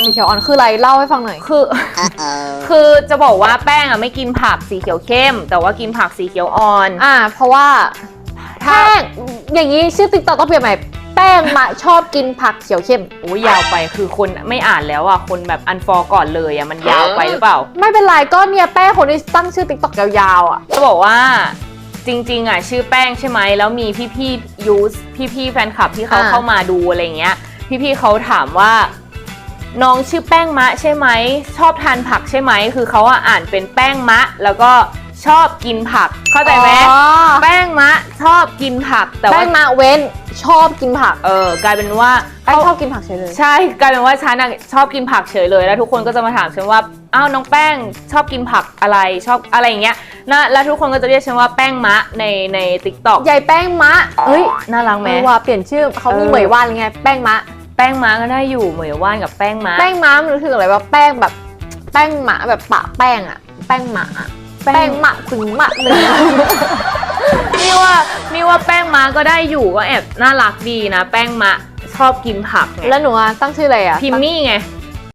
สีเขียวอ่อนคืออะไรเล่าให้ฟังหน่อยคือ คือจะบอกว่าแป้งอะไม่กินผักสีเขียวเข้ม แต่ว่ากินผักสีเขียวอ่อน อ่า เพราะว่าถ้าแป้งอย่างนี้ชื่อติ๊กต็อกต้องเปลี่ยนใหม่แป้งมะชอบกินผักเขียวเข้มโอ้ยยาวไปคือคนไม่อ่านแล้วอะคนแบบอันฟอก่อนเลยอะมันยาวไปหรือเปล่า ไม่เป็นไรก็เนี่ยแป้งคนที่ตั้งชื่อติ๊กต็อกยาวๆอะจะบอกว่าจริงๆอะชื่อแป้งใช่ไหมแล้วมีพี่ๆยูสพี่ๆแฟนคลับที่เขาอ่าเข้ามาดูอะไรเงี้ย พี่ๆเขาถามว่า น้องชื่อแป้งมะใช่ไหม ชอบทานผักใช่ไหม คือเขาอะอ่านเป็นแป้งมะ แล้วก็ชอบกินผัก เข้าใจไหมอ๋อ แป้งมะชอบกินผัก แต่แป้ว่างมะเว้นชอบกินผักเออกลายเป็นว่าแป้งเขาชอบกินผักเฉยเลยใช่กลายเป็นว่าฉันอะชอบกินผักเฉยเลย แล้วทุกคนก็จะมาถามฉันว่าอ้าวน้องแป้งชอบกินผักอะไรชอบอะไรอย่างเงี้ยนะแล้วทุกคนก็จะเรียกฉันว่าแป้งมะในในติ๊กต็อกใหญ่แป้งมะเฮ้ยน่ารักไหม เออว่าเปลี่ยนชื่อเขามีเออ เหมยว่านไงแป้งมะแป้งมะก็ได้อยู่เหมยว่านกับแป้งมะแป้งม้ามันรู้สึกอะไรว่าแป้งแบบแป้งหมาแบบปะแป้งอะแป้งหมาอะแป้งหมาถึงหมาเลยนี่ว่านี่ว่าแป้งมะก็ได้อยู่ก็แอบน่ารักดีนะ แป้งมะชอบกินผักไงแล้วหนูอะตั้งชื่ออะไรอะพิมมี่ไง